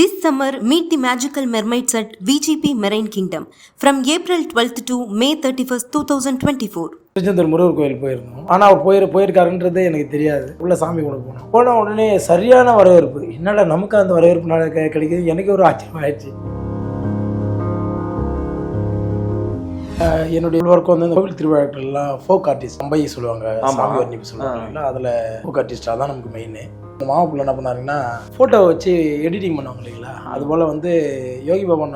This summer, meet the magical mermaids at VGP Marine Kingdom from April 12th to May 31st, 2024. Tiruchendur Murugar கோயில் போயிருந்தோம். ஆனால் அவர் போயிரு போயிருக்காருன்றதே எனக்கு தெரியாது. உள்ள சாமி கூட போனோம். போன உடனே சரியான வரவேற்பு. என்னடா நமக்கு அந்த வரவேற்பு கிடைக்குது? எனக்கு ஒரு ஆச்சரியம் ஆயிடுச்சு. என்னுடைய ஒர்க் வந்து கோவில் திருவிழாக்கள்லாம் ஃபோக் ஆர்டிஸ்ட் அம்பை சொல்லுவாங்க. சாமி வர்ணிப்பு சொல்லுவாங்கல்ல அதில் ஃபோக் ஆர்டிஸ்டாக தான் நமக்கு மெயின் மாப்பிள்ள என்ன பண்ணாருன்னா ஃபோட்டோ வச்சு எடிட்டிங் பண்ணுவாங்க இல்லைங்களா? அதுபோல் வந்து யோகி பவன்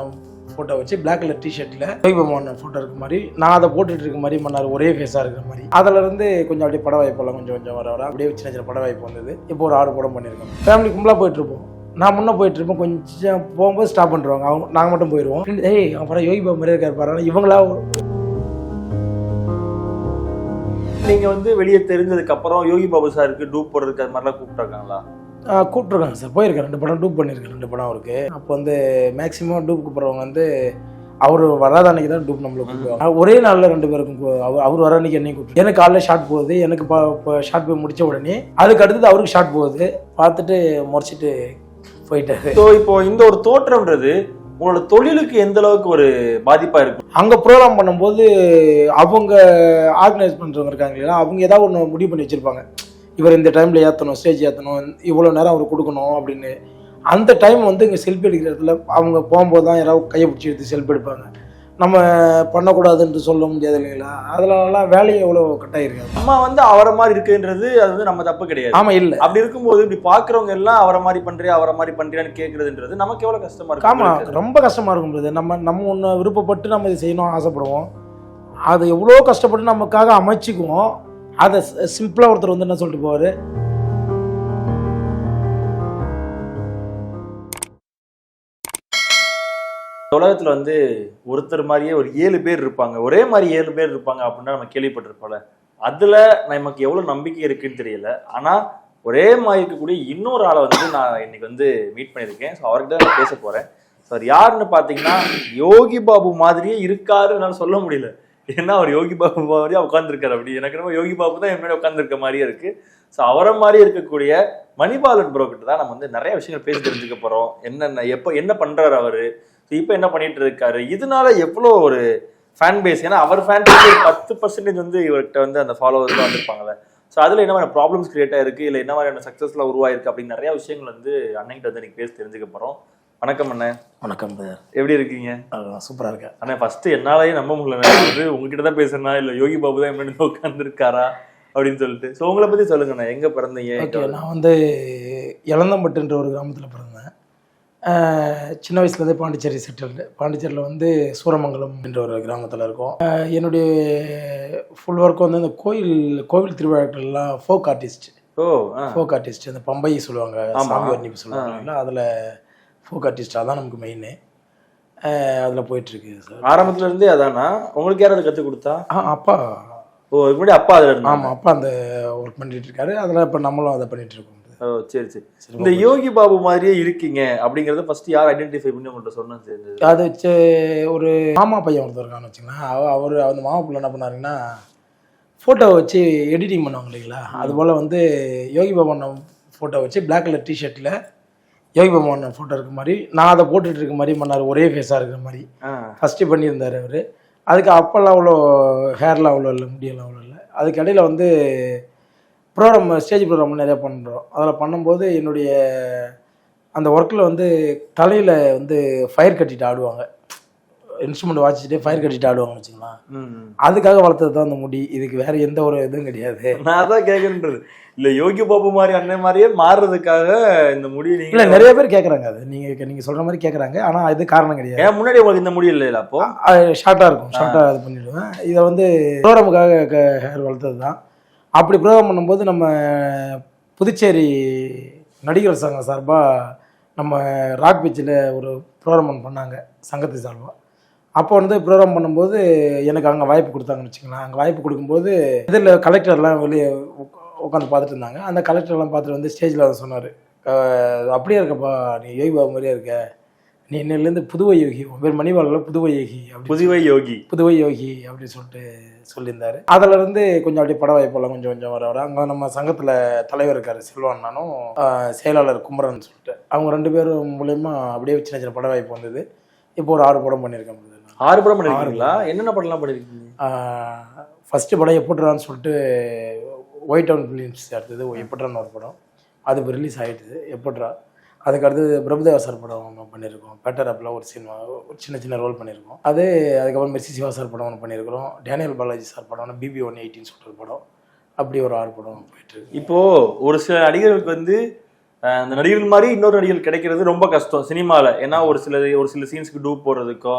ஃபோட்டோ வச்சு பிளாக் கலர் டிஷர்ட்டில் யோகி பவன் ஃபோட்டோ இருக்க மாதிரி நான் அதை போட்டுட்டு இருக்க மாதிரி பண்ணார் ஒரே ஃபேஸாக இருக்கிற மாதிரி. அதில் இருந்து கொஞ்சம் அப்படியே பட வாய்ப்பெல்லாம் கொஞ்சம் கொஞ்சம் வர வர அப்படியே சின்ன சின்ன பட வாய்ப்பு வந்தது. இப்போ ஒரு ஆறு படம் பண்ணியிருக்கோம் ஃபேமிலி கும்பலாக போயிட்டுருப்போம் நான் முன்னே போயிட்டு இருப்போம் கொஞ்சம் போகும்போது ஸ்டாப் பண்ணுறாங்க அவங்க நாங்கள் மட்டும் போயிடுவோம் ஏய் அப்புறம் யோகி பாபா மாதிரி இருக்காரு பாரு. இவங்களா நீங்க வந்து வெளியே தெரிஞ்சதுக்கு அப்புறம் யோகி பாபு சாருக்கு டூப் போடுறதுக்கு அது மாதிரிலாம் கூப்பிட்டுருக்காங்களா? ஆஹ் கூப்பிட்ருக்காங்க சார். போயிருக்கேன். ரெண்டு படம் டூப் பண்ணியிருக்கேன். ரெண்டு படம் அவருக்கு. அப்போ வந்து மேக்ஸிமம் டூப் கூப்பிட்றவங்க வந்து அவர் வராத அன்னைக்கு தான் டூப் நம்மளை கூப்பிடுவாங்க. ஒரே நாளில் ரெண்டு பேருக்கும் அவர் அவர் வர அன்னைக்கு என்னையும் கூப்பிட்டு எனக்கு காலைல ஷார்ட் போகுது. எனக்கு ஷார்ட் போய் முடிச்ச உடனே அதுக்கு அடுத்தது அவருக்கு ஷார்ட் போகுது. பார்த்துட்டு முறைச்சிட்டு போயிட்டாரு. ஸோ இப்போ இந்த ஒரு தோற்றம்ன்றது உங்களோட தொழிலுக்கு எந்த அளவுக்கு ஒரு பாதிப்பா இருக்கும் அங்கே ப்ரோக்ராம் பண்ணும்போது அவங்க ஆர்கனைஸ் பண்ணுறவங்க இருக்காங்க இல்லையா? அவங்க ஏதாவது ஒன்று முடிவு பண்ணி வச்சுருப்பாங்க. இவர் இந்த டைமில் ஏற்றணும் ஸ்டேஜ் ஏற்றணும் இவ்வளோ நேரம் அவர் கொடுக்கணும் அப்படின்னு. அந்த டைம் வந்து இங்கே செல்ஃபி எடுக்கிற இடத்துல அவங்க போகும்போது தான் யாராவது கையை பிடிச்சி எடுத்து செல்ஃபி எடுப்பாங்க. நம்ம பண்ணக்கூடாதுன்னு சொல்ல முடியாது இல்லைங்களா? அதனாலலாம் வேலையை எவ்வளோ கட்டாயிருக்காது. நம்ம வந்து அவரை மாதிரி இருக்குன்றது அது வந்து நம்ம தப்பு கிடையாது. ஆமாம் இல்லை. அப்படி இருக்கும்போது இப்படி பாக்குறவங்க எல்லாம் அவரை மாதிரி பண்றியா அவரை மாதிரி பண்றியான்னு கேக்குறதுன்றது நமக்கு எவ்வளவு கஷ்டமா இருக்கு ஆமாம் ரொம்ப கஷ்டமாக இருக்கும் brother. நம்ம நம்ம ஒன்று விருப்பப்பட்டு நம்ம இதை செய்யணும்னு ஆசைப்படுவோம். அதை எவ்வளோ கஷ்டப்பட்டு நமக்காக அமைச்சிக்குவோம். அதை சிம்பிளாக ஒருத்தர் வந்து என்ன சொல்லிட்டு போவார்? உலகத்துல வந்து ஒருத்தர் மாதிரியே ஒரு ஏழு பேர் இருப்பாங்க. ஒரே மாதிரி ஏழு பேர் இருப்பாங்க அப்படின்னா நம்ம கேள்விப்பட்டிருப்போம்ல. அதுல நமக்கு எவ்வளவு நம்பிக்கை இருக்குன்னு தெரியல. ஆனா ஒரே மாதிரி இருக்கக்கூடிய இன்னொரு ஆளை வந்து நான் இன்னைக்கு வந்து மீட் பண்ணியிருக்கேன். ஸோ அவர்கிட்ட நான் பேச போறேன். சார் யாருன்னு பாத்தீங்கன்னா யோகி பாபு மாதிரியே இருக்காரு என்னால் சொல்ல முடியல. ஏன்னா அவர் யோகி பாபு மாதிரியே உட்காந்துருக்காரு அப்படி. எனக்கு நம்ம யோகி பாபு தான் என்னோட உட்காந்துருக்க மாதிரியே இருக்கு. ஸோ அவரை மாதிரி இருக்கக்கூடிய மணிபாலன் ப்ரோ கிட்ட தான் நம்ம வந்து நிறைய விஷயங்கள் பேசி தெரிஞ்சுக்க போறோம். என்னென்ன எப்போ என்ன பண்றாரு அவரு? இப்போ என்ன பண்ணிட்டு இருக்காரு? இதனால எவ்வளோ ஒரு ஃபேன் பேஸ் ஏன்னா அவர் ஃபேன் பேஸ் பத்து பர்சன்டேஜ் வந்து இவர்கிட்ட வந்து அந்த ஃபாலோவர்ஸ் வந்திருப்பாங்கல்ல. ஸோ அதில் என்ன மாதிரி ப்ராப்ளம்ஸ் கிரியேட் ஆயிருக்கு? இல்லை என்ன மாதிரியான சக்ஸஸ்லாம் உருவாயிருக்கு? அப்படின்னு நிறைய விஷயங்கள் வந்து அண்ணன்கிட்ட வந்து இன்னைக்கு பேசி தெரிஞ்சுக்க போறோம். வணக்கம் அண்ணன் வணக்கம். எப்படி இருக்கீங்க? அஹ் சூப்பரா இருக்கேன். அண்ணா ஃபர்ஸ்ட் என்னாலயே நம்ப முடியல வந்து உங்ககிட்ட தான் பேசுறேனா? இல்ல யோகி பாபு தான் எப்படி உட்காந்துருக்காரா அப்படின்னு சொல்லிட்டு. ஸோ உங்களை பத்தி சொல்லுங்கண்ணா எங்க பிறந்தீங்க? நான் வந்து இளந்தம்பட்டுன்ற ஒரு கிராமத்தில் பிறந்தேன். சின்ன வயசுலேருந்தே பாண்டிச்சேரி செட்டில்டு பாண்டிச்சேரியில் வந்து சூரமங்கலம் என்ற ஒரு கிராமத்தில் இருக்கோம். என்னுடைய ஃபுல் ஒர்க் வந்து இந்த கோயில் கோவில் திருவிழாக்கள்லாம் ஃபோக் ஆர்டிஸ்ட் ஓ. ஃபோக் ஆர்டிஸ்ட் இந்த பம்பை சொல்லுவாங்க. சாமி வர்ணிப்பு சொல்லுவாங்கல்ல அதில் ஃபோக் ஆர்டிஸ்டாக தான் நமக்கு மெயின் அதில் போயிட்டுருக்கு சார். ஆரம்பத்துல இருந்தே அதானா? உங்களுக்கு யாராவது கத்து கொடுத்தா? ஆ அப்பா. ஓ முன்னாடி அப்பா அதுல ஆமாம் அப்பா அந்த ஒர்க் பண்ணிட்டு இருக்காரு. அதில் இப்போ நம்மளும் அதை பண்ணிட்டு இருக்கோம். ஓ சரி சரி. இந்த யோகி பாபு மாதிரியே இருக்கீங்க அப்படிங்கறத ஃபர்ஸ்ட் யார் ஐடென்டிஃபை பண்ணி உங்கள்ட்ட சொன்னது அது வச்சு ஒரு மாமா பையன் ஒருத்தர் இருக்கான்னு வச்சுங்களேன். அவ அவர் அந்த மாமா பிள்ளை என்ன பண்ணாருங்கன்னா ஃபோட்டோ வச்சு எடிட்டிங் பண்ணுவாங்க இல்லைங்களா? அதுபோல் வந்து யோகி பாபா ஃபோட்டோ வச்சு பிளாக் கலர் டிஷர்ட்டில் யோகி பாபா ஃபோட்டோ இருக்க மாதிரி நான் அதை போட்டுட்டு இருக்க மாதிரி பண்ணார். ஒரே ஃபேஸாக இருக்கிற மாதிரி. ஃபஸ்ட்டு பண்ணியிருந்தார் அவர். அதுக்கு அப்போல்லாம் அவ்வளோ ஹேர்லாம் அவ்வளோ இல்லை முடியெல்லாம் அவ்வளோ இல்லை. அதுக்கு இடையில வந்து ப்ரோக்ராம் ஸ்டேஜ் ப்ரோக்ராம் நிறையா பண்ணுறோம் அதில் பண்ணும்போது என்னுடைய அந்த ஒர்க்கில் வந்து தலையில் வந்து ஃபயர் கட்டிட்டு ஆடுவாங்க. இன்ஸ்ட்ருமெண்ட் வாசிச்சுட்டு ஃபயர் கட்டிட்டு ஆடுவாங்கன்னு வச்சுக்கலாம். ம். அதுக்காக வளர்த்தது தான் அந்த முடி. இதுக்கு வேற எந்த ஒரு இதுவும் கிடையாது. நான் அதான் கேக்குறது இல்ல யோகி பாபு மாதிரி அண்ணன் மாதிரியே மாறுறதுக்காக இந்த முடியை இல்லை நீங்க நிறைய பேர் கேட்குறாங்க அது. நீங்கள் நீங்கள் சொல்கிற மாதிரி கேட்குறாங்க ஆனால் இது காரணம் கிடையாது. ஏன் முன்னாடி உங்களுக்கு இந்த முடி இல்லையா அப்போ? ஷார்ட்டாக இருக்கும். ஷார்ட்டாக இது பண்ணிடுவேன். இதை வந்து ப்ரோக்ராமுக்காக ஹேர் வளர்த்தது தான். அப்படி ப்ரோக்ராம் பண்ணும்போது நம்ம புதுச்சேரி நடிகர் சங்கம் சார்பாக நம்ம ராக் பீச்சில் ஒரு ப்ரோக்ராம் ஒன்று பண்ணாங்க சங்கத்து சார்பாக அப்போ வந்து ப்ரோக்ராம் பண்ணும்போது எனக்கு அங்கே வாய்ப்பு கொடுத்தாங்கன்னு வச்சுக்கலாம் அங்கே வாய்ப்பு கொடுக்கும்போது இதில் கலெக்டர்லாம் வெளியே உட்காந்து பார்த்துட்டு இருந்தாங்க. அந்த கலெக்டர்லாம் பார்த்துட்டு வந்து ஸ்டேஜில் வந்து சொன்னார் அப்படியே இருக்கப்பா நீ யோகி பாபு மாதிரியே இருக்க. நீ இன்னிலேருந்து புதுவை யோகி உன் பேர் மணிவாளில் புதுவை யோகி புதுவை யோகி. புதுவை யோகி அப்படின்னு சொல்லிட்டு சொல்லியிருந்தாரு. அதுல இருந்து கொஞ்சம் அப்படியே பட வாய்ப்பெல்லாம் கொஞ்சம் கொஞ்சம் வர வர. அங்கே நம்ம சங்கத்தில் தலைவர் இருக்காரு ஆஹ், செயலாளர் குமரன் சொல்லிட்டு. அவங்க ரெண்டு பேரும் மூலயமா அப்படியே சின்ன சின்ன பட வாய்ப்பு வந்தது. இப்போ ஒரு ஆறு படம் பண்ணியிருக்கேன். ஆறு படம் பண்ணிருக்கீங்களா என்னென்ன படம்லாம் பண்ணிருக்கீங்க ஃபஸ்ட்டு படம் எப்பட்றான்னு சொல்லிட்டு ஒயிட் டவுன் ஃபிலிம்ஸ் அடுத்தது எப்பட்றான்னு ஒரு படம். அது இப்போ ரிலீஸ் ஆகிடுது எப்பட்றா அதுக்கு அடுத்தது பிரபுதேவா சார் படம் ஒன்று பண்ணியிருக்கோம். பெட்டர் அப்பில் ஒரு சினிமா ஒரு சின்ன சின்ன ரோல் பண்ணியிருக்கோம். அது அதுக்கப்புறம் மெர்சி சிவா சார் படம் ஒன்று பண்ணியிருக்கிறோம். டேனியல் பாலாஜி சார் படம் பிபி ஒன் எயிட்டின்னு சொல்லிட்டு ஒரு படம். அப்படி ஒரு ஆறு படம் போயிட்டு இருக்கு. இப்போ ஒரு சில நடிகர்களுக்கு வந்து அந்த நடிகர்கள் மாதிரி இன்னொரு நடிகர்கள் கிடைக்கிறது ரொம்ப கஷ்டம் சினிமால. ஏன்னா ஒரு சில ஒரு சில சீன்ஸ்க்கு டூப் போடுறதுக்கோ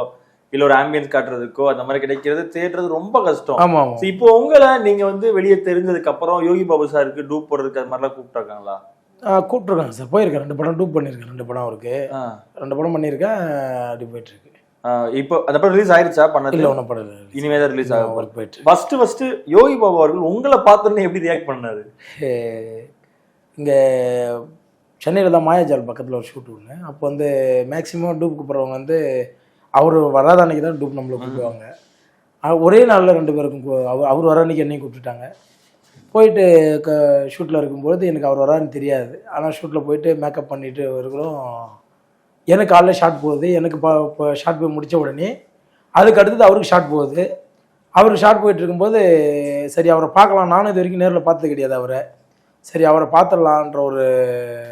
இல்ல ஒரு ஆம்பியன்ஸ் காட்டுறதுக்கோ அந்த மாதிரி கிடைக்கிறது தேடுறது ரொம்ப கஷ்டம். ஆமாம் இப்போ உங்களை நீங்க வந்து வெளியே தெரிஞ்சதுக்கு அப்புறம் யோகி பாபு சாருக்கு டூப் போடுறதுக்கு அது மாதிரிலாம் கூப்பிட்டுருக்காங்களா? கூப்பிட்ருக்காங்க சார். போயிருக்கேன். ரெண்டு படம் டூப் பண்ணியிருக்கேன். ரெண்டு படம் அவருக்கு. ரெண்டு படம் பண்ணியிருக்கேன். அப்படி போயிட்டுருக்கு. இப்போ அந்த படம் ரிலீஸ் ஆயிருச்சா பண்ணது இல்லை ஒன்றும் படம் இனிமே தான் ரிலீஸ் ஆகும் ஒர்க் போயிட்டு. ஃபர்ஸ்ட் ஃபர்ஸ்ட் யோகி பாபு அவர்கள் உங்களை பார்த்தோன்னே எப்படி ரியாக்ட் பண்ணாரு? இங்கே சென்னையில் தான் மாயாஜால் பக்கத்தில் ஒரு ஷூட் ஒன்று அப்போ வந்து மேக்ஸிமம் டூப் கூப்பிட்றவங்க வந்து அவர் வராத அன்னைக்கு தான் டூப் நம்மளை கூப்பிடுவாங்க. ஒரே நாளில் ரெண்டு பேருக்கும் அவர் வர அன்னைக்கு என்னையும் கூப்பிட்டுட்டாங்க. போயிட்டு க ஷூட்டில் இருக்கும்போது எனக்கு அவர் வரான்னு தெரியாது. ஆனால் ஷூட்டில் போயிட்டு மேக்கப் பண்ணிட்டு இருக்கிறோம் எனக்கு காலைல ஷாட் போகுது. எனக்கு இப்போ ஷாட் போய் முடித்த உடனே அதுக்கு அடுத்தது அவருக்கு ஷாட் போகுது. அவருக்கு ஷாட் போயிட்டு இருக்கும்போது சரி அவரை பார்க்கலாம். நானும் இது வரைக்கும் நேரில் பார்த்தது கிடையாது அவரை. சரி அவரை பார்த்துடலான்ற ஒரு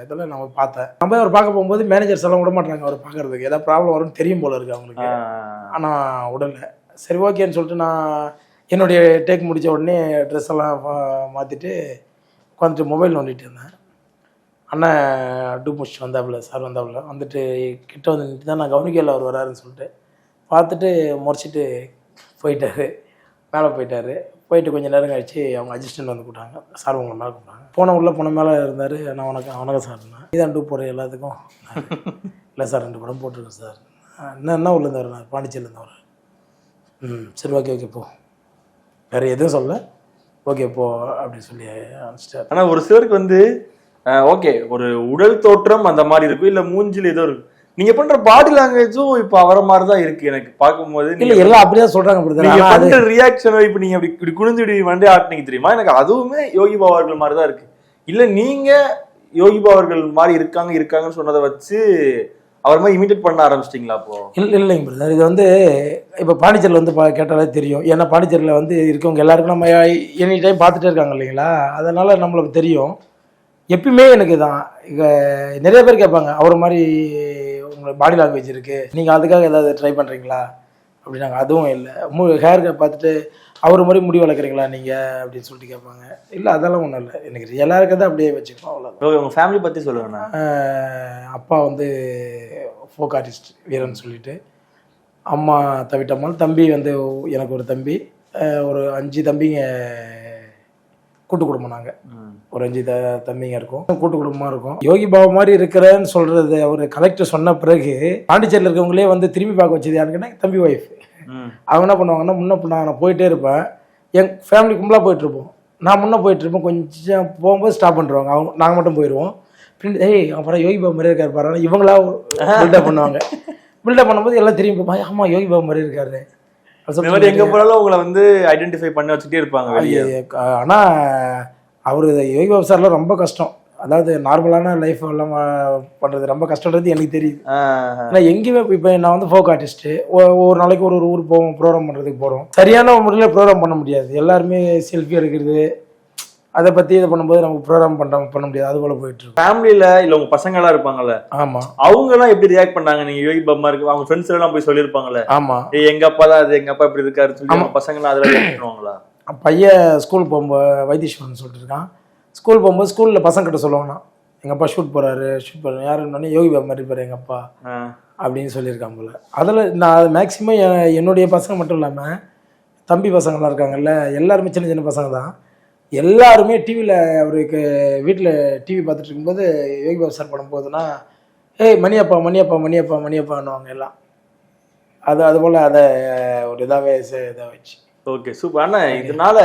இதில் போய் பார்த்தேன். நம்ம அவரை பார்க்க போகும்போது மேனேஜர்ஸ் எல்லாம் விட மாட்டாங்க அவரை பார்க்கறதுக்கு. ஏதாவது ப்ராப்ளம் வரும்னு தெரியும் போல இருக்கு அவங்களுக்கு. ஆனால் உடனே சரி ஓகேன்னு சொல்லிட்டு நான் என்னுடைய டேக் முடித்த உடனே ட்ரெஸ் எல்லாம் மாற்றிட்டு உட்காந்துட்டு மொபைல் நோண்டிட்டு இருந்தேன். அண்ணன் டூ முடிச்சுட்டு வந்தாப்புல சார் வந்தாப்புல. வந்துட்டு கிட்ட வந்து நின்று தான் நான் கவனிக்கல அவர் வராருன்னு சொல்லிட்டு. பார்த்துட்டு முறைச்சிட்டு போயிட்டாரு. மேலே போயிட்டாரு. போயிட்டு கொஞ்சம் நேரம் கழிச்சு அவங்க அசிஸ்டன்ட் வந்து கூப்பிட்டாங்க. சார் உங்களை மேலே கூப்பிட்டாங்க. போன உள்ளே போன மேலே இருந்தார். நான் வணக்கம் வணக்கம் சார் இதான் டூ போடுற எல்லாத்துக்கும். இல்லை சார் ரெண்டு படம் போட்டிருக்கேன் சார் என்ன என்ன ஊர்லேருந்து வரேன் பாண்டிச்சேரியிலேருந்து வரேன் ம் சரி ஓகே ஓகே போ. வேறு எதுவும் சொல்ல ஓகே போ அப்படின்னு சொல்லி அனுப்பிச்சிட்டார். ஆனா ஒரு சிலருக்கு வந்து ஓகே ஒரு உடல் தோற்றம் அந்த மாதிரி இருக்கும். இல்ல மூஞ்சில ஏதோ இருக்கு. நீங்க பண்ற பாடி லாங்குவேஜும் இப்ப அவர மாதிரி தான் இருக்கு எனக்கு பார்க்கும்போது. இல்லை எல்லாம் அப்படிதான் சொல்கிறாங்க பிரதர் நீங்க ஆனால் பண்ற ரியாக்ஷன் இப்ப நீங்க அப்படி இப்படி குனிஞ்சு வண்டி ஆட்டினீங்க தெரியுமா? எனக்கு அதுவுமே யோகி பாபா அவர்கள் மாதிரி தான் இருக்கு. இல்ல நீங்க யோகி பாபா அவர்கள் மாதிரி இருக்காங்க இருக்காங்கன்னு சொன்னதை வச்சு அவர் மாதிரி இமிடேட் பண்ண ஆரம்பிச்சிட்டீங்களா அப்போ? இல்லை இல்லைங்க பிரதர் இது வந்து இப்போ பாண்டிச்சேரியில் வந்து பா கேட்டாலே தெரியும். ஏன்னா பாண்டிச்சேரியில் வந்து இருக்கவங்க எல்லாருக்கும் நம்ம எனி டைம் பார்த்துட்டே இருக்காங்க இல்லைங்களா? அதனால் நம்மளுக்கு தெரியும். எப்பயுமே எனக்கு தான் நிறைய பேர் கேட்பாங்க அவர் மாதிரி உங்களுக்கு பாடி லாங்குவேஜ் இருக்குது நீங்கள் அதுக்காக ஏதாவது ட்ரை பண்ணுறீங்களா அப்படின்னாங்க. அதுவும் இல்லை. மு ஹேர் பார்த்துட்டு அவர் மாதிரி முடி வளர்க்குறீங்களா நீங்கள் அப்படின்னு சொல்லிட்டு கேட்பாங்க இல்லை அதெல்லாம் ஒன்றும் இல்லை. எனக்கு ரியலாக இருக்கிறத அப்படியே வச்சுக்கணும் அவ்வளோதான் ஓகே, உங்க ஃபேமிலி சொல்லுங்க ஆஹ் அப்பா வந்து ஃபோக் ஆர்டிஸ்ட் வீரன் சொல்லிட்டு அம்மா தவிட்டம்மாள் தம்பி வந்து எனக்கு ஒரு தம்பி. ஒரு அஞ்சு தம்பிங்க கூட்டு குடும்பம் நாங்கள் ஒரு அஞ்சு த தம்பிங்க இருக்கோம். கூட்டு குடும்பமாக இருக்கும். யோகி பாபா மாதிரி இருக்கிறேன்னு சொல்கிறது அவர் கலெக்டர் சொன்ன பிறகு பாண்டிச்சேரியில் இருக்கவங்களே வந்து திரும்பி பார்க்க வச்சது கேட்டா தம்பி ஒய்ஃப். அவங்க என்ன பண்ணுவாங்கன்னா முன்ன நான் போயிட்டே இருப்பேன். என் ஃபேமிலி கும்பலாக போயிட்டு இருப்போம். நான் முன்ன போயிட்டு இருப்பேன். கொஞ்சம் போகும்போது ஸ்டாப் பண்ணுறாங்க அவங்க நாங்கள் மட்டும் போயிடுவோம் பின் ஏய் அப்புறம் யோகி பாபா மாதிரி இருக்காரு பாரு இவங்களா பில்டப் பண்ணுவாங்க. பில்டப் பண்ணும்போது எல்லாம் திரும்பி பார்ப்பாங்க ஆமா யோகி பாபா மாதிரி இருக்காரு. மாதிரி எங்க போனாலும் உங்களை வந்து ஐடென்டிஃபை பண்ணி வச்சுட்டே இருப்பாங்க வெளியே. ஆனா அவர் யோகி பாபா சார்லாம் ரொம்ப கஷ்டம். அதாவது நார்மலான லைஃப் எல்லாம் பண்ணுறது ரொம்ப கஷ்டன்றது எனக்கு தெரியுது. ஆனால் எங்கேயுமே இப்போ நான் வந்து ஃபோக் ஆர்டிஸ்ட்டு ஒரு நாளைக்கு ஒரு ஒரு ஊர் போவோம் ப்ரோக்ராம் பண்ணுறதுக்கு போகிறோம் சரியான முறையில் ப்ரோக்ராம் பண்ண முடியாது. எல்லாருமே செல்ஃபி எடுக்கிறது அதை பற்றி இது பண்ணும்போது நமக்கு ப்ரோக்ராம் பண்ண பண்ண முடியாது. அது போல் போயிட்டு இருக்கும் ஃபேமிலியில இல்ல உங்க பசங்க எல்லாம் இருப்பாங்கல்ல? ஆமாம் அவங்க எல்லாம் எப்படி ரியாக்ட் பண்ணாங்க? நீங்க யோகி பாபா இருக்கு. அவங்க ஃப்ரெண்ட்ஸ் எல்லாம் போய் சொல்லிருப்பாங்கல்ல ஆமாம் ஏய் எங்க அப்பா தான் அது எங்க அப்பா இப்படி இருக்காரு சொல்லி அவங்க பசங்க எல்லாம் அதுல react பண்ணுவாங்களா? பையன் ஸ்கூல் போகும்போது வைத்தீஸ்வரன் சொல்லிட்டு இருக்கான். ஸ்கூல் போகும்போது ஸ்கூலில் பசங்க கிட்ட சொல்லுவாங்கண்ணா எங்கள் அப்பா ஷூட் போகிறாரு ஷூட் போகிறாரு யாருன்னு யோகி பாபா மாதிரி இருப்பாரு எங்கள் அப்பா. அப்படின்னு சொல்லியிருக்காங்க போல. அதில் நான் மேக்ஸிமம் என்னுடைய பசங்க மட்டும் இல்லாமல் தம்பி பசங்களாம் இருக்காங்கல்ல எல்லாருமே சின்ன சின்ன பசங்க தான். எல்லாருமே டிவியில் அவருக்கு வீட்டில் டிவி பார்த்துட்டு இருக்கும்போது யோகி பாபு சார் படம் போகுதுன்னா ஏய் மணியப்பா மணியப்பா மணியப்பா மணியப்பான்னுவாங்க எல்லாம். அது அதுபோல் அதை ஒரு இதாகவே இதாக வச்சு ஓகே சூப்பர். ஆனா இதனால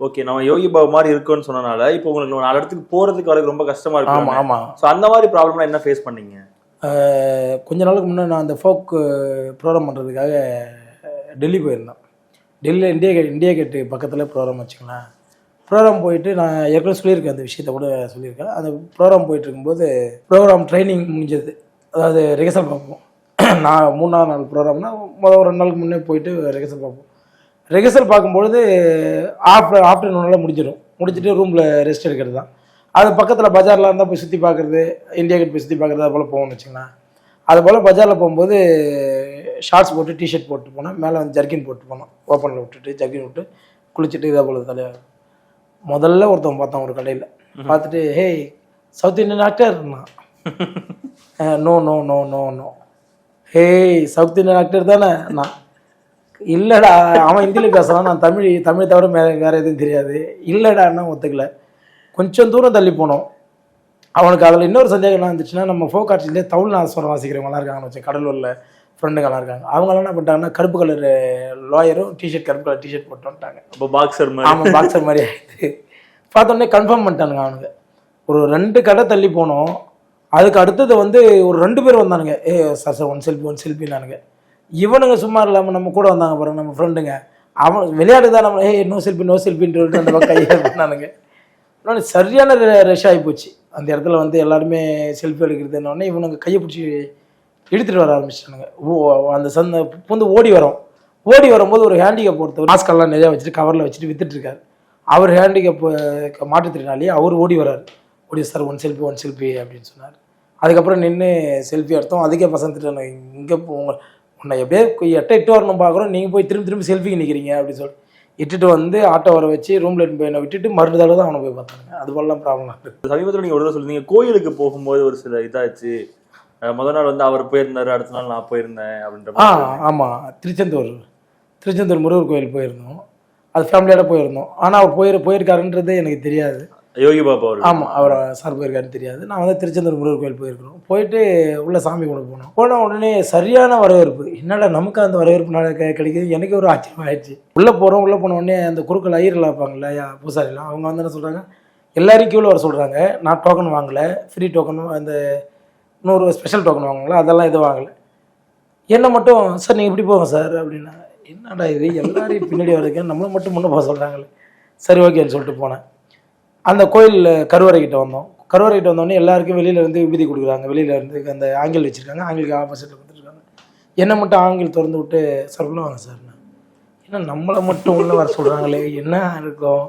ஓகே நம்ம யோகி பாபா மாதிரி இருக்கோம்னு சொன்னனால இப்போ உங்களுக்கு நாலு இடத்துக்கு போறதுக்கு வரதுக்கு ரொம்ப கஷ்டமா ஆமாம் இருக்கு ஆமாம் சோ அந்த மாதிரி ப்ராப்ளம்லாம் என்ன ஃபேஸ் பண்ணீங்க? கொஞ்ச நாளுக்கு முன்னே நான் அந்த ஃபோக் ப்ரோக்ராம் பண்ணுறதுக்காக டெல்லி போயிருந்தேன். டெல்லியில் இந்தியா கேட் இந்தியா கேட்டு பக்கத்தில் ப்ரோக்ராம் வச்சுங்களேன் ப்ரோக்ராம் போயிட்டு நான் ஏற்கனவே சொல்லியிருக்கேன் அந்த விஷயத்த கூட சொல்லியிருக்கேன். அந்த ப்ரோக்ராம் போயிட்டு இருக்கும்போது ப்ரோக்ராம் ட்ரைனிங் முடிஞ்சது. அதாவது ரிஹர்சல் பார்ப்போம். நான் மூணாவது நாள் ப்ரோக்ராம்னா முதல் ஒரு ரெண்டு நாளுக்கு முன்னே போயிட்டு ரிஹர்சல் பார்ப்போம். ரிஹர்சல் பார்க்கும்பொழுது ஆஃப்டர் ஆஃப்டர்நூனில் முடிஞ்சிடும். முடிச்சுட்டு ரூமில் ரெஸ்ட் எடுக்கிறது தான். அது பக்கத்தில் பஜாரில் இருந்தால் போய் சுற்றி பார்க்குறது இந்தியா கேட் போய் சுற்றி பார்க்குறது அது போல் போகணும்னு வச்சுங்களேன் அது போல் பஜாரில் போகும்போது ஷார்ட்ஸ் போட்டு டிஷர்ட் போட்டு போனேன் மேலே வந்து ஜர்க்கின் போட்டு போனோம். ஓப்பனில் விட்டுட்டு ஜர்க்கின் விட்டு குளிச்சுட்டு இதே போல் தலையாக முதல்ல ஒருத்தவன் பார்த்தான் ஒரு கடையில். பார்த்துட்டு hey south Indian actor no no no no no hey south Indian actor தானே நான் இல்லைடா அவன் ஹிந்தியில் பேசுகிறான் நான் தமிழ் தமிழ் தவிர வேற எதுவும் தெரியாது. இல்லைடான்னா ஒத்துக்கல. கொஞ்சம் தூரம் தள்ளி போனோம். அவனுக்கு அதில் இன்னொரு சந்தேகம் என்ன இருந்துச்சுன்னா நம்ம ஃபோக் ஆர்ட்ஸ்லேயே தமிழ் நாதஸ்வரம் வாசிக்கிறவங்களாம் இருக்காங்கன்னு வச்சு கடலூரில் ஃப்ரெண்டுங்களாம் இருக்காங்க. அவங்களாம் என்ன பண்ணிட்டாங்கன்னா கருப்பு கலர் லாயரும் டிஷர்ட் கருப்பு கலர் டிஷர்ட் போட்டு வந்துட்டாங்க. அப்போ பாக்ஸர் மாதிரி. ஆமாம் பாக்ஸர் மாதிரி ஆயிடுது பார்த்தோன்னே கன்ஃபார்ம் பண்ணிட்டானுங்க அவனுங்க. ஒரு ரெண்டு கடை தள்ளி போனோம். அதுக்கு அடுத்தது வந்து ஒரு ரெண்டு பேர் வந்தானுங்க. ஏ sir sir one selfie one செல்ஃபினானுங்க இவனுங்க சும்மா இல்லாமல் நம்ம கூட வந்தாங்க பாருங்க நம்ம ஃப்ரெண்டுங்க அவன் விளையாட்டு தான் நம்ம ஏ நோ செல்ஃபி நோ செல்ஃபின்னு சொல்லிட்டு அந்த பக்கம் கையை பண்ணானுங்க இன்னொன்று சரியான ரஷ் ஆகி போச்சு. அந்த இடத்துல வந்து எல்லாருமே செல்ஃபி எடுக்கிறதுனோடனே இவனுங்க கையை பிடிச்சி எடுத்துகிட்டு வர ஆரம்பிச்சிட்டானுங்க. ஓ அந்த சந்த வந்து ஓடி வரோம். ஓடி வரும்போது ஒரு ஹேண்டிகேப் ஒருத்தர் மாஸ்கெல்லாம் நிறையா வச்சுட்டு கவரில் வச்சுட்டு வித்துட்ருக்காரு அவர் ஹேண்டிகேப் மாற்றுத்திறனாளி அவர் ஓடி வரார் ஓடி sir one selfie one selfie அப்படின்னு சொன்னார். அதுக்கப்புறம் நின்று செல்ஃபி எடுத்தோம். அதுக்கே பசங்க இங்கே உங்கள் உன்னை எப்படியே எட்ட இட்டு வரணும் பார்க்குறோம். நீங்கள் போய் திரும்பி திரும்பி செல்ஃபிக்கு நிற்கிறீங்க அப்படின்னு சொல்லி. இட்டுட்டு வந்து ஆட்டோ வர வச்சு ரூமில் போய் என்னை விட்டுட்டு மறு தடவை தான் அவனை போய் பார்த்தாங்க. அது போலலாம் ப்ராப்ளம் இருக்குது சமீபத்தில் நீங்க ஒரு தடவை சொல்லுங்க கோயிலுக்கு போகும்போது ஒரு சில இதாச்சு. அஹ் முத நாள் வந்து அவர் போயிருந்தாரு அடுத்த நாள் நான் போயிருந்தேன் அப்படின்ற ஆ. ஆமாம் திருச்செந்தூர் திருச்செந்தூர் முருகர் கோயில் போயிருந்தோம். அது ஃபேமிலியோட போயிருந்தோம். ஆனால் அவர் போயிரு போயிருக்காருன்றது எனக்கு தெரியாது. யோகி பாபா அவர் ஆமாம் அவர் சார் போயிருக்காருன்னு தெரியாது. நான் வந்து திருச்செந்தூர் முருகர் கோயில் போயிருக்கிறோம். போயிட்டு உள்ள சாமி கொண்டு போனோம். போன உடனே சரியான வரவேற்பு. என்னடா நமக்கு அந்த வரவேற்பு நாள் கிடைக்குது? எனக்கு ஒரு ஆச்சரியம் ஆயிடுச்சு. உள்ளே போகிறோம் உள்ளே போன உடனே அந்த குறுக்கள் ஐயர்லாம் இருப்பாங்கல்ல பூசாரிலாம் அவங்க வந்து என்ன சொல்கிறாங்க எல்லாரையும் கியூவில் வர சொல்கிறாங்க நான் டோக்கன் வாங்கலை ஃப்ரீ டோக்கன் அந்த நூறு ஸ்பெஷல் டோக்கன் வாங்கலை அதெல்லாம் எதுவும் வாங்கலை. என்ன மட்டும் சார் நீங்கள் இப்படி போங்க சார் அப்படின்னா என்னடா இது? எல்லாரையும் பின்னாடி வரதுக்கு நம்மளை மட்டும் முன்னே போக சொல்கிறாங்களே சரி ஓகேன்னு சொல்லிட்டு போனேன். அந்த கோயில் கருவறை கிட்ட வந்தோம். கருவறை கிட்ட வந்தோடனே எல்லாருக்கும் வெளியில இருந்து விபூதி கொடுக்குறாங்க. வெளியில இருந்து அந்த ஆங்கிள் வச்சிருக்காங்க. ஆங்கிலுக்கு ஆப்போசிட்டில் கொடுத்துருக்காங்க. என்னை மட்டும் ஆங்கிள் திறந்து விட்டு சார் உள்ள வாங்க சார். ஏன்னா நம்மளை மட்டும் உள்ள வர சொல்கிறாங்களே என்ன இருக்கும்?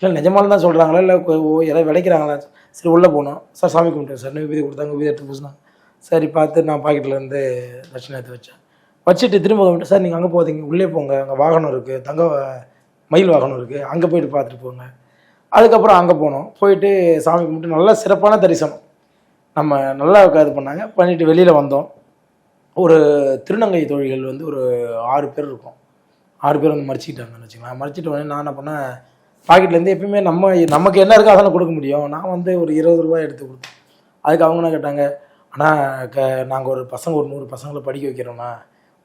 இல்லை நிஜமால தான் சொல்கிறாங்களா இல்லை யாராவது விளைக்கிறாங்களா சரி உள்ளே போனோம். சார் சாமி கும்பிட்டேன் சார். விபதி கொடுத்தாங்க. விபதி எடுத்து பூசினாங்க சரி பார்த்து நான் பாக்கெட்டில் இருந்து தட்சிணை எடுத்து வச்சேன். வச்சுட்டு திரும்ப வந்துட்டு சார் நீங்கள் அங்கே போதீங்க உள்ளே போங்க. அங்கே வாகனம் இருக்குது தங்க மயில் வாகனம் இருக்குது அங்கே போயிட்டு பார்த்துட்டு போங்க. அதுக்கப்புறம் அங்கே போனோம். போயிட்டு சாமி கும்பிட்டு நல்லா சிறப்பான தரிசனம். நம்ம நல்லா இது பண்ணாங்க. பண்ணிட்டு வெளியில் வந்தோம். ஒரு திருநங்கை தொழில்கள் வந்து ஒரு ஆறு பேர் இருக்கும். ஆறு பேர் வந்து மறிச்சிக்கிட்டாங்கன்னு வச்சுக்கலாம் மறிச்சிட்டு உடனே நான் என்ன பண்ணேன்? பாக்கெட்லேருந்து எப்பயுமே நம்ம நமக்கு என்ன இருக்கோ அதெல்லாம் கொடுக்க முடியும். நான் வந்து ஒரு இருபது ரூபாய் எடுத்து கொடுத்தேன். அதுக்கு அவங்க என்ன கேட்டாங்க? ஆனால் க நாங்கள் ஒரு பசங்க ஒரு நூறு பசங்களை படிக்க வைக்கிறோம்னா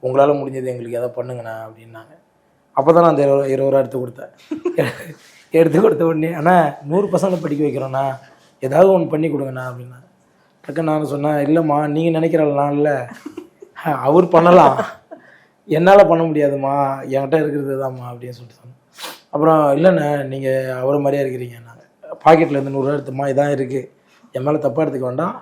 உங்களால் முடிஞ்சது எங்களுக்கு எதாவது பண்ணுங்கண்ணா. அப்படின்னாங்க. அப்போ தான் நான் அந்த இருபது இருபது ரூபா எடுத்து கொடுத்தேன். எடுத்து கொடுத்த உடனே அண்ணா நூறு பசங்களை படிக்க வைக்கிறோண்ணா ஏதாவது ஒன்று பண்ணி கொடுங்கண்ணா அப்படின்னா. டக்கு நான் சொன்னேன் இல்லைம்மா நீங்கள் நினைக்கிறலாம் இல்லை. அவர் பண்ணலாம். என்னால் பண்ண முடியாதும்மா. என்கிட்ட இருக்கிறது தான்மா அப்படின்னு சொல்லிட்டு சொன்னேன். அப்புறம் இல்லைண்ணே நீங்கள் அவரை மாதிரியே இருக்கிறீங்க நாங்கள் பாக்கெட்டில் இருந்து நூறுரூவா எடுத்துமா இதான் இருக்குது என் மேலே தப்பாக எடுத்துக்க வேண்டாம்.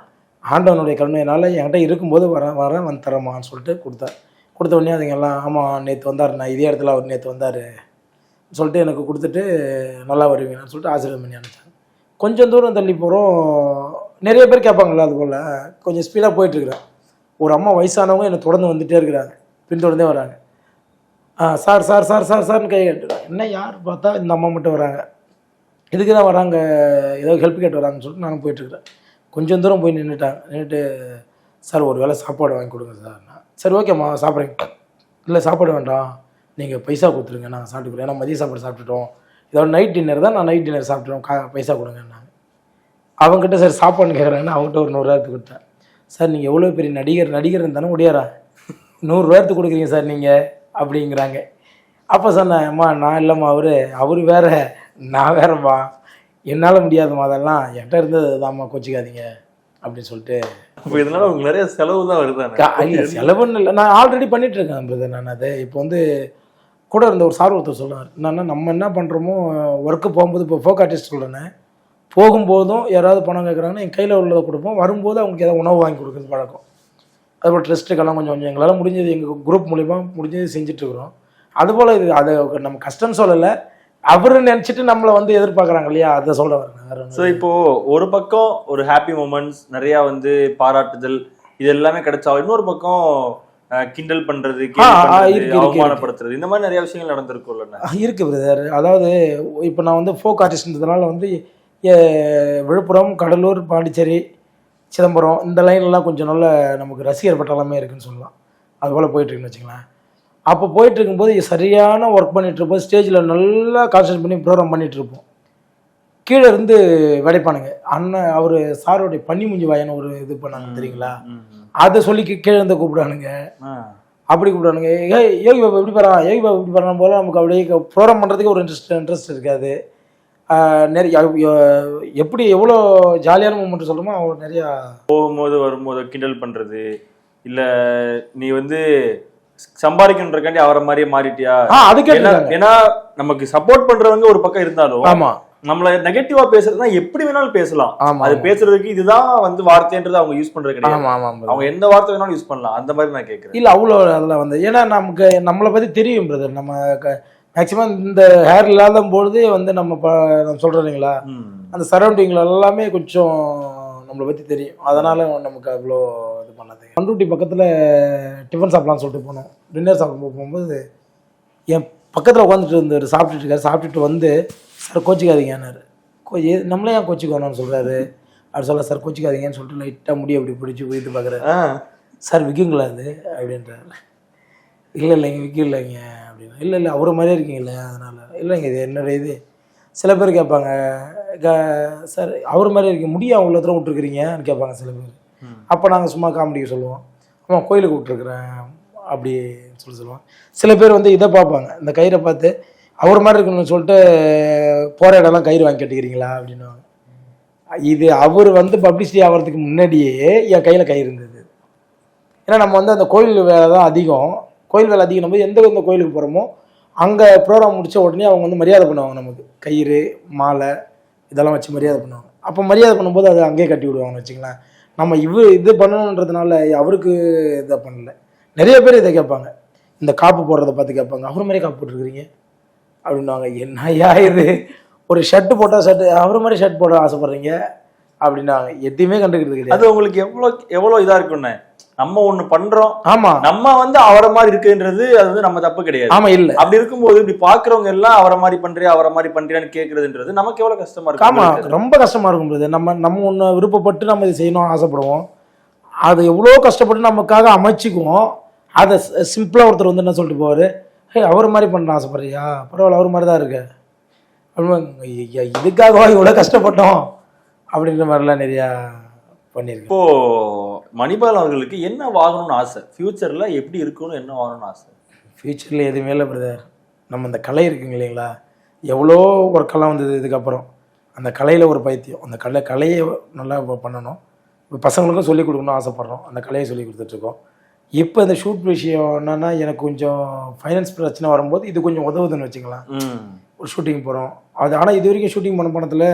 ஆண்டவனுடைய கருணையினால என்கிட்ட இருக்கும்போது வரேன் வரேன் வந்து தரமான்னு சொல்லிட்டு கொடுத்தேன். கொடுத்த உடனே அதுங்க எல்லாம் ஆமாம் நேற்று வந்தார் நான் இதே இடத்துல அவர் நேற்று வந்தார். சொல்லிட்டு எனக்கு கொடுத்துட்டு நல்லா வருவீங்கன்னு சொல்லிட்டு ஆசீர்வாதம் பண்ணி அனுப்பிச்சாங்க. கொஞ்சம் தூரம் தள்ளி போகிறோம் நிறைய பேர் கேட்பாங்கள்ல அது போல். கொஞ்சம் ஸ்பீடாக போயிட்டுருக்குறேன் ஒரு அம்மா வயசானவங்க என்னை தொடர்ந்து வந்துகிட்டே இருக்கிறாங்க. பின்தொடர்ந்தே வராங்க. ஆ சார் சார் சார் சார் சார்னு கை கட்டுறாங்க. என்ன யார் பார்த்தா இந்த அம்மா மட்டும் வராங்க. இதுக்கு தான் வராங்க? ஏதோ ஹெல்ப் கேட்டு வராங்கன்னு சொல்லிட்டு நானும் போயிட்டுருக்கிறேன் கொஞ்சம் தூரம் போய் நின்றுட்டாங்க நின்றுட்டு சார் ஒரு வேளை சாப்பாடு வாங்கி கொடுங்க சார். நான் சரி ஓகேம்மா சாப்பிட்றேன். இல்லை சாப்பாடு வேண்டாம். நீங்கள் பைசா கொடுத்துருங்க. நாங்கள் சாப்பிட்டுக்கிறோம். ஏன்னா மதிய சாப்பாடு சாப்பிட்டுட்டோம். இதோட நைட் டின்னர் தான் நான் நைட் டின்னர் சாப்பிட்டுட்டோம் கா பைசா கொடுங்கன்னாங்க அவங்ககிட்ட சார் சாப்பாடுன்னு கேட்குறாங்கன்னு அவங்ககிட்ட ஒரு நூறுரூவா எடுத்து கொடுத்தேன். சார் நீங்கள் எவ்வளோ பெரிய நடிகர் நடிகர் தானே முடியாரா நூறுரூவா எடுத்து கொடுக்குறீங்க சார் நீங்கள் அப்படிங்கிறாங்க. அப்போ சொன்னேன் அம்மா நான் இல்லைம்மா அவர் அவர் வேற நான் வேறம்மா. என்னால் முடியாதும்மா அதெல்லாம். என்கிட்ட இருந்தது தான்மா கோச்சிக்காதீங்க. அப்படின்னு சொல்லிட்டு. அப்ப இதனால உங்களுக்கு நிறைய செலவு தான் இல்ல செலவுன்னு இல்லை. நான் ஆல்ரெடி பண்ணிட்டு இருக்கேன் நான் அதை இப்போ வந்து கூட இருந்த ஒரு சார் ஒருத்தர் சொல்லுவார் என்னன்னா நம்ம என்ன பண்ணுறோமோ ஒர்க்கு போகும்போது இப்போ ஃபோக் ஆர்டிஸ்ட் சொல்கிறேன்னு போகும்போதும் யாராவது பணம் கேட்குறாங்கன்னா என் கையில் உள்ளதை கொடுப்போம். வரும்போது அவங்களுக்கு ஏதாவது உணவு வாங்கி கொடுக்குறது பழக்கம். அதுபோல் ட்ரெஸ்ட்டுக்கெல்லாம் கொஞ்சம் கொஞ்சம் எங்களால் முடிஞ்சது எங்கள் குரூப் மூலிமா முடிஞ்சது செஞ்சுட்ருக்குறோம் அதுபோல் இது அது நம்ம கஷ்டம் சொல்லலை. அவரு நினச்சிட்டு நம்மளை வந்து எதிர்பார்க்குறாங்க இல்லையா? அதை சொல்ல வரேன் ஸோ இப்போ ஒரு பக்கம் ஒரு ஹாப்பி மூமெண்ட்ஸ் நிறைய வந்து பாராட்டுதல் இது எல்லாமே கிடைச்சா இன்னொரு பக்கம் கிண்டல் பண்றது அவமானப்படுத்துறது இந்த மாதிரி நிறைய விஷயங்கள் நடந்திருக்கும்ல இருக்கு பிரதர் அதாவது இப்போ நான் வந்து ஃபோக் ஆர்டிஸ்ட்ன்றதுனால வந்து விழுப்புரம் கடலூர் பாண்டிச்சேரி சிதம்பரம் இந்த லைன்லாம் கொஞ்சம் நல்ல நமக்கு ரசிகர் பட்டாளமே இருக்குன்னு சொல்லலாம். அதுபோல் போயிட்டுருக்குன்னு வச்சுங்களேன் அப்போ போயிட்டு இருக்கும்போது சரியான ஒர்க் பண்ணிட்டு இருப்போம் ஸ்டேஜில் நல்லா கான்சன்ட்ரேட் பண்ணி ப்ரோக்ராம் பண்ணிட்டு இருப்போம் கீழே இருந்து வெடைப்பானுங்க. அண்ணன் அவர் சாரோடைய பன்னி முஞ்சி வாயன்னு ஒரு இது பண்ணாங்க தெரியுங்களா. அதை சொல்லி கீழே இருந்து கூப்பிடுவானுங்க. அப்படி கூப்பிடுவானுங்க ஏய் யோகி பாபா எப்படி பாரு யோகி பாபா இப்படி பண்ண போல நமக்கு அப்படியே ப்ரோக்ராம் பண்ணுறதுக்கு ஒரு இன்ட்ரெஸ்ட் இன்ட்ரெஸ்ட் இருக்காது. நிறைய எப்படி எவ்வளோ ஜாலியான மூமெண்ட் சொல்லுமோ? அவ்வளோ நிறையா போகும்போது வரும்போது கிண்டல் பண்றது. இல்ல நீ வந்து சம்பாதிக்கணுன்றக்காண்டி அவரை மாதிரியே மாறிட்டியா? அது ஏன்னா நமக்கு சப்போர்ட் பண்றவங்க ஒரு பக்கம் இருந்தாலும் ஆமாம் நம்மள நெகட்டிவா பேசுறதுனா எப்படி வேணாலும் பேசலாம். அது பேசுறதுக்கு இதுதான் வந்து வார்த்தைன்றது அவங்க யூஸ் பண்றது கிடையாது. அவங்க எந்த வார்த்தை வேணாலும் யூஸ் பண்ணலாம். அந்த மாதிரி நான் கேக்குறேன். இல்லை அவ்வளோ அதில் வந்து. ஏன்னா நமக்கு நம்மளை பற்றி தெரியும் பிரதர் நம்ம மேக்ஸிமம் இந்த ஹேர் இல்லாத பொழுதே வந்து நம்ம நம்ம சொல்கிறோம் இல்லைங்களா. அந்த சரௌண்டிங்கில் எல்லாமே கொஞ்சம் நம்மளை பற்றி தெரியும். அதனால் நமக்கு அவ்வளோ இது பண்ணாது பண்ருட்டி பக்கத்தில் டிஃபன் சாப்பிடலாம்னு சொல்லிட்டு போனோம். டின்னர் சாப்பிட போகும்போது என் பக்கத்தில் உட்காந்துட்டு இருந்தார் சாப்பிட்டுட்டு இருக்காரு. சாப்பிட்டுட்டு வந்து சார் கோச்சிக்காதீங்கன்னாரு கோ நம்மளே ஏன் கோச்சிக்கணும்னு சொல்கிறாரு அப்படி சொல்ல சார் கோச்சிக்காதீங்கன்னு சொல்லிட்டு லைட்டாக முடி அப்படி பிடிச்சி போயிட்டு பார்க்குறாரு ஆ. சார் விற்குங்களா அது? அப்படின்றாரு. இல்லை இல்லைங்க விற்க இல்லைங்க அப்படின்னு இல்லை இல்லை அவரை மாதிரியே இருக்கீங்களே அதனால். இல்லைங்க இது என்னோட இது. சில பேர் கேட்பாங்க க- சார் அவர் மாதிரி இருக்கீங்க முடிய அவ்வளோ தூரம் விட்டுருக்குறீங்கன்னு கேட்பாங்க சில பேர். அப்போ நாங்கள் சும்மா காமெடிக்கு சொல்லுவோம். ஆமாம் கோயிலுக்கு விட்டுருக்குறேன் அப்படி சொல்லி சொல்லுவோம். சில பேர் வந்து இதை பார்ப்பாங்க. இந்த கயிறை பார்த்து அவர் மாதிரி இருக்கணும்னு சொல்லிட்டு போகிற இடம்லாம் கயிறு வாங்கி கட்டிக்கிறீங்களா அப்படின்னுவாங்க இது அவர் வந்து பப்ளிசிட்டி ஆகிறதுக்கு முன்னாடியே என் கையில் கயிறு இருந்தது. ஏன்னா நம்ம வந்து அந்த கோயில் வேலை தான் அதிகம். கோயில் வேலை அதிகம். நம்ம எந்த எந்த கோயிலுக்கு போகிறோமோ அங்கே ப்ரோக்ராம் முடித்த உடனே அவங்க வந்து மரியாதை பண்ணுவாங்க நமக்கு. கயிறு மாலை இதெல்லாம் வச்சு மரியாதை பண்ணுவாங்க. அப்போ மரியாதை பண்ணும்போது அதை அங்கேயே கட்டி விடுவாங்கன்னு வச்சுங்களேன் நம்ம இவ இது பண்ணணுன்றதுனால அவருக்கு இதை பண்ணல. நிறைய பேர் இதை கேட்பாங்க. இந்த காப்பு போடுறத பார்த்து கேட்பாங்க. அவர் மாதிரி காப்பு போட்டுருக்கிறீங்க அப்படின்னுவாங்க என்னய்யா இது? ஒரு ஷர்ட் போட்டால் ஷர்ட் அவர் மாதிரி ஷர்ட் போட ஆசைப்படுறீங்க? அப்படின்னாங்க. எதையுமே கண்டுக்கிறது கிடையாது. அது உங்களுக்கு எவ்வளவு எவ்வளவு இதா இருக்கும்னு. நம்ம ஒண்ணு பண்றோம். ஆமா. நம்ம வந்து அவரை மாதிரி இருக்குன்றது அது வந்து நம்ம தப்பு கிடையாது. ஆமா இல்ல. அப்படி இருக்கும்போது இப்படி பாக்குறவங்க எல்லாம் அவரை மாதிரி பண்றியா அவரை மாதிரி பண்றியான்னு கேக்குறதுன்றது நமக்கு எவ்வளவு கஷ்டமா ஆமா இருக்கு ரொம்ப கஷ்டமா இருக்கும் brother. நம்ம நம்ம ஒன்று விருப்பப்பட்டு நம்ம இது செய்யணும் ஆசைப்படுவோம். அது எவ்வளோ கஷ்டப்பட்டு நமக்காக அமைச்சிக்குவோம். அதை சிம்பிளாக ஒருத்தர் வந்து என்ன சொல்லிட்டு போவார்? ஹே அவர் மாதிரி பண்ண ஆசைப்படுறியா? பரவாயில்ல அவர் மாதிரி தான் இருக்கு. அப்படின்னு ஐயா, இதுக்காகவா இவ்வளோ கஷ்டப்பட்டோம்? அப்படின்ற மாதிரிலாம் நிறையா பண்ணியிருக்கேன் இப்போ மணிபால் அவர்களுக்கு என்ன வாங்கணும்னு ஆசை? ஃபியூச்சர்ல எப்படி இருக்கணும்னு என்ன வாங்கணும்னு ஆசை? ஃப்யூச்சரில் எதுவுமே இல்லை பிரதர் நம்ம இந்த கலை இருக்குங்க இல்லைங்களா? எவ்வளோ ஒர்க்கெல்லாம் வந்தது இதுக்கப்புறம். அந்த கலையில் ஒரு பைத்தியம். அந்த கலை கலையை நல்லா பண்ணணும். இப்போ பசங்களுக்கும் சொல்லிக் கொடுக்கணும்னு ஆசைப்பட்றோம். அந்த கலையை சொல்லி கொடுத்துட்ருக்கோம் இப்போ இந்த ஷூட் விஷயம் என்னன்னா எனக்கு கொஞ்சம் ஃபைனான்ஸ் பிரச்சனை வரும்போது இது கொஞ்சம் உதவுதுன்னு வச்சுக்கலாம். ஒரு ஷூட்டிங் போகிறோம் அது ஆனால் இது வரைக்கும் ஷூட்டிங் பண்ண பணத்தில்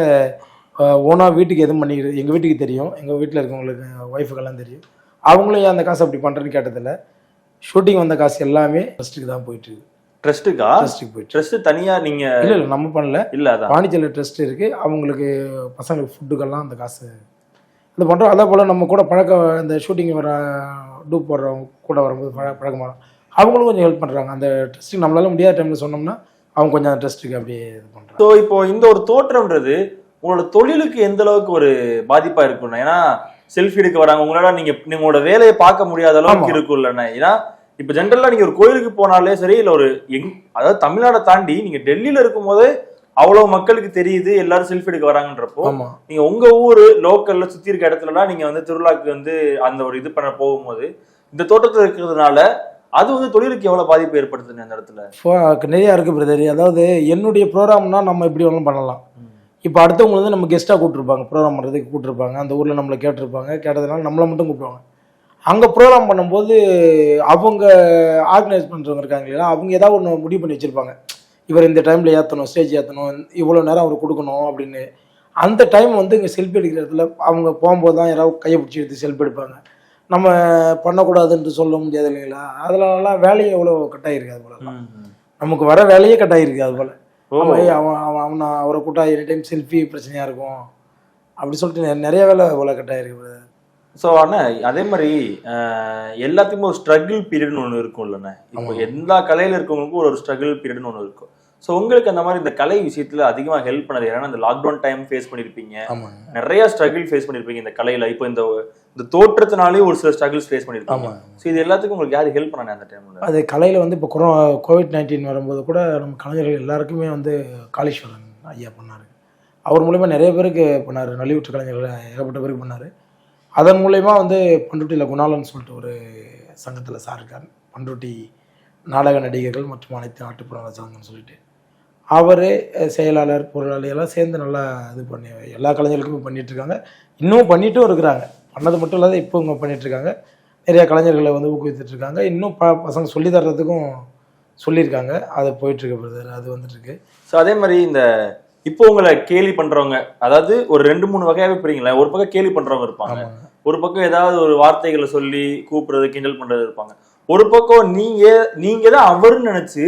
ஓனாக வீட்டுக்கு எதுவும் பண்ணிக்கிறது எங்கள் வீட்டுக்கு தெரியும். எங்கள் வீட்டில் இருக்கவங்களுக்கு ஒய்ஃபுக்கெல்லாம் தெரியும். அவங்களும் அந்த காசு அப்படி பண்ணுறேன்னு கேட்டதில்ல. ஷூட்டிங் வந்த காசு எல்லாமே ட்ரஸ்ட்டுக்கு தான் போயிட்டு இருக்கு. ட்ரஸ்ட்டுக்கா ட்ரஸ்ட்டுக்கு போயிட்டு ட்ரஸ்ட் தனியா நீங்க இல்லை இல்லை நம்ம பண்ணல. இல்ல அதான். பாண்டிச்சேரியில் ட்ரஸ்ட் இருக்குது அவங்களுக்கு பசங்களுக்கு ஃபுட்டுக்கெல்லாம் அந்த காசு இது பண்ணுறோம் அதே போல் நம்ம கூட பழக்க இந்த ஷூட்டிங் வர டூப் போடுறவங்க கூட வரும்போது பழ பழக்கமாக அவங்களும் கொஞ்சம் ஹெல்ப் பண்ணுறாங்க அந்த ட்ரஸ்ட்டுக்கு நம்மளால முடியாத டைமில் சொன்னோம்னா அவங்க கொஞ்சம் அந்த ட்ரஸ்ட்டுக்கு அப்படியே இது பண்ணுறாங்க ஸோ இப்போ இந்த ஒரு தோற்றம்ன்றது உங்களோட தொழிலுக்கு எந்த அளவுக்கு ஒரு பாதிப்பா இருக்கும்னா ஏன்னா செல்ஃபி எடுக்க வராங்க உங்களால நீங்க உங்களோட வேலையை பார்க்க முடியாத அளவுக்கு ஆமா. இருக்கும்லண்ணா ஏன்னா இப்ப ஜென்ரலா நீங்க ஒரு கோயிலுக்கு போனாலே சரி இல்ல ஒரு எங் அதாவது தமிழ்நாடை தாண்டி நீங்க டெல்லியில இருக்கும்போது அவ்வளவு மக்களுக்கு தெரியுது எல்லாரும் செல்ஃபி எடுக்க வராங்கன்றப்போ நீங்க உங்க ஊரு லோக்கல்ல சுத்தி இருக்க இடத்துலலாம் நீங்க வந்து திருவிழாக்கு வந்து அந்த ஒரு இது பண்ண போகும்போது இந்த தோட்டத்துல இருக்கிறதுனால அது வந்து தொழிலுக்கு எவ்வளவு பாதிப்பு ஏற்படுத்துது அந்த இடத்துல? நிறையா இருக்குது பிரதர் அதாவது என்னுடைய ப்ரோக்ராம்னா நம்ம எப்படி வேணாலும் பண்ணலாம். இப்போ அடுத்தவங்க வந்து நம்ம கெஸ்ட்டாக கூப்பிட்ருப்பாங்க ப்ரோக்ராம் பண்ணுறதுக்கு கூப்பிட்ருப்பாங்க அந்த ஊரில் நம்மளை கேட்டிருப்பாங்க கேட்டதுனால நம்மளை மட்டும் கூப்பிடுவாங்க. அங்கே ப்ரோக்ராம் பண்ணும்போது அவங்க ஆர்கனைஸ் பண்ணுறவங்க இருக்காங்க இல்லையா அவங்க ஏதாவது ஒன்று முடிவு பண்ணி வச்சுருப்பாங்க. இவர் இந்த டைமில் ஏற்றணும் ஸ்டேஜ் ஏற்றணும் இவ்வளோ நேரம் அவர் கொடுக்கணும் அப்படின்னு. அந்த டைம் வந்து இங்கே செல்ஃபி எடுக்கிற இடத்துல அவங்க போகும்போது தான் யாராவது கையை பிடிச்சி எடுத்து செல்ஃபி எடுப்பாங்க. நம்ம பண்ணக்கூடாதுன்ட்டு சொல்ல முடியாது இல்லைங்களா? அதுலலாம் வேலையை எவ்வளோ கட்டாயிருக்கு அது போல நமக்கு வர வேலையே கட்டாயிருக்கு அது போல். அவன் அவன் அவன் அவரை கூட்டா எனி டைம் செல்ஃபி பிரச்சனையாக இருக்கும். அப்படி சொல்லிட்டு நிறைய வேலை போல கட்டாயிருக்கு. ஸோ அண்ணா அதே மாதிரி எல்லாத்துக்குமே ஒரு ஸ்ட்ரகிள் பீரியட்னு ஒன்று இருக்கும் இல்லைண்ணே. இப்போ. எல்லா கலையில இருக்கவங்களுக்கும் ஒரு ஸ்ட்ரகிள் பீரியட்னு ஒன்று இருக்கும். ஸோ உங்களுக்கு அந்த மாதிரி இந்த கலை விஷயத்துல அதிகமாக ஹெல்ப் பண்ணது ஏன்னா இந்த லாக்டவுன் டைம் ஃபேஸ் பண்ணியிருப்பீங்க நிறைய ஸ்ட்ரகிள் ஃபேஸ் பண்ணியிருப்பீங்க இந்த கலையில. இப்போ இந்த இந்த தோற்றத்தினாலே ஒரு சில ஸ்ட்ரகிள்ஸ் ஃபேஸ் பண்ணியிருப்பாங்க ஸோ இது எல்லாத்துக்கும் உங்களுக்கு யார் ஹெல்ப் பண்ணானே அந்த டைம்ல அது கலையில் வந்து இப்போ கொரோ கோவிட் நைன்டீன் வரும்போது கூட நம்ம கலைஞர்கள் எல்லாருக்குமே வந்து காளீஸ்வரன் ஐயா பண்ணார். அவர் மூலிமா நிறைய பேருக்கு பண்ணார். நலிவுற்ற கலைஞர்கள் ஏகப்பட்ட பேருக்கு பண்ணார். அதன் மூலயமா வந்து பண்ருட்டியில் குணாலன் சொல்லிட்டு ஒரு சங்கத்தில் சார் இருக்கார். பண்ருட்டி நாடக நடிகர்கள் மற்றும் அனைத்து நாட்டுப்புற சங்கம்னு சொல்லிட்டு. அவர் செயலாளர் பொருளாளர் எல்லாம் சேர்ந்து நல்லா இது பண்ணி எல்லா கலைஞர்களுக்கும் பண்ணிட்டு இருக்காங்க. இன்னும் பண்ணிட்டும் இருக்கிறாங்க. பண்ணது மட்டும் இல்லாத இப்போ இவங்க பண்ணிட்டு இருக்காங்க. நிறைய கலைஞர்களை வந்து ஊக்குவித்துட்டு இருக்காங்க. இன்னும் ப பசங்க சொல்லி தர்றதுக்கும் சொல்லியிருக்காங்க. அது போயிட்டுருக்கு பிரதர் அது வந்துட்டுருக்கு ஸோ அதே மாதிரி இந்த இப்போ உங்களை கேலி பண்றவங்க அதாவது ஒரு ரெண்டு மூணு வகையாவே பிரிங்களேன் ஒரு பக்கம் கேலி பண்றவங்க இருப்பாங்க. ஒரு பக்கம் ஏதாவது ஒரு வார்த்தைகளை சொல்லி கூப்பிடுறது கிண்டல் பண்றது இருப்பாங்க. ஒரு பக்கம் நீங்க நீங்க தான் அவருன்னு நினைச்சு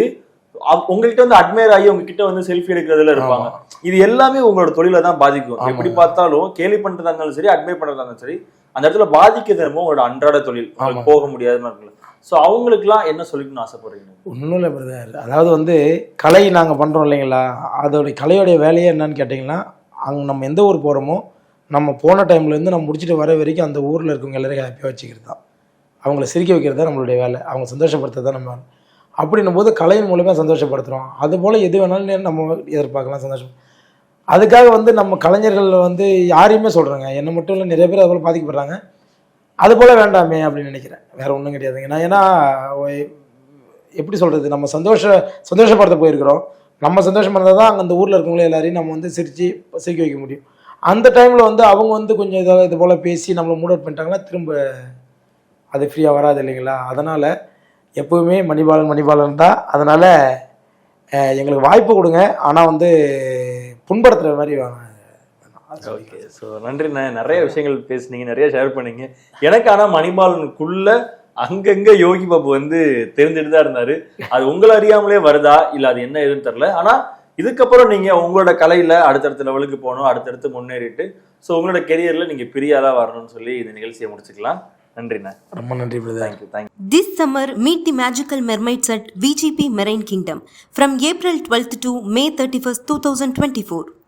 உங்ககிட்ட வந்து அட்மையர் ஆகி உங்ககிட்ட வந்து செல்ஃபி எடுக்கிறதுல இருப்பாங்க. இது எல்லாமே உங்களோட தொழிலை தான் பாதிக்கும். எப்படி பார்த்தாலும் கேலி பண்றதா இருந்தாலும் சரி அட்மையர் பண்றதா இருந்தாலும் சரி அந்த இடத்துல பாதிக்கிறது என்னமோ உங்களோட அன்றாட தொழில். போக முடியாதுன்னு இருக்குல்ல ஸோ அவங்களுக்குலாம் என்ன சொல்லிக்கணும்னு ஆசைப்படுறீங்க? ஒன்றும் இல்லை பிரதர் அதாவது வந்து கலை நாங்கள் பண்ணுறோம் இல்லைங்களா? அதோடைய கலையோடைய வேலையே என்னன்னு கேட்டிங்கன்னா அங்கே நம்ம எந்த ஊர் போகிறோமோ நம்ம போன டைம்லேருந்து நம்ம முடிச்சுட்டு வர வரைக்கும் அந்த ஊரில் இருக்கவங்க எல்லாரையும் ஹாப்பியாக வச்சுக்கிறது தான். அவங்கள சிரிக்க வைக்கிறது தான் நம்மளுடைய வேலை. அவங்க சந்தோஷப்படுத்துறது தான் நம்ம அப்படின்னும் போது கலையின் மூலமாக சந்தோஷப்படுத்துகிறோம் அதுபோல் எது வேணாலும் நம்ம எதிர்பார்க்கலாம் சந்தோஷம். அதுக்காக வந்து நம்ம கலைஞர்கள் வந்து யாரையுமே சொல்கிறாங்க என்னை மட்டும் இல்லை நிறைய பேர் அதுபோல் பாதிக்கப்படுறாங்க. அது போல் வேண்டாமே அப்படின்னு நினைக்கிறேன். வேறு ஒன்றும் கிடையாதுங்க. நான் ஏன்னா எப்படி சொல்கிறது நம்ம சந்தோஷ சந்தோஷப்படுத்த போயிருக்கிறோம். நம்ம சந்தோஷமாக இருந்தால் தான் அங்கே அந்த ஊரில் இருக்கவங்களே எல்லாரையும் நம்ம வந்து சிரித்து சிரிக்க வைக்க முடியும். அந்த டைமில் வந்து அவங்க வந்து கொஞ்சம் இதாக இது போல் பேசி நம்மளை மூட் அவுட் பண்ணிட்டாங்கன்னா திரும்ப அது ஃப்ரீயாக வராது இல்லைங்களா? அதனால் எப்போவுமே மணிபாலன் மணிபாலன் தான். அதனால் எங்களுக்கு வாய்ப்பு கொடுங்க. ஆனால் வந்து புண்படுத்துகிற மாதிரி ஓகே ஸோ நன்றிண்ணே. நிறைய விஷயங்கள் பேசுனீங்க நிறைய ஷேர் பண்ணீங்க. எனக்கு ஆனால் மணிபாலனுக்குள்ள அங்கங்க யோகி பாபு வந்து தெரிஞ்சுட்டு தான் இருந்தாரு. அது உங்களை அறியாமலே வருதா? இல்லை அது என்ன ஏதுன்னு தெரில ஆனால் இதுக்கப்புறம் நீங்க உங்களோட கலையில அடுத்தடுத்த லெவலுக்கு போகணும் அடுத்தடுத்து முன்னேறிட்டு ஸோ உங்களோட கெரியர்ல நீங்க பெரிய ஆளா வரணும்னு சொல்லி இந்த நிகழ்ச்சியை முடிச்சுக்கலாம். நன்றிண்ணே. ரொம்ப நன்றி thank you thank you This summer, meet the magical mermaids at VGP Marine Kingdom from April 12th to May 31st, 2024.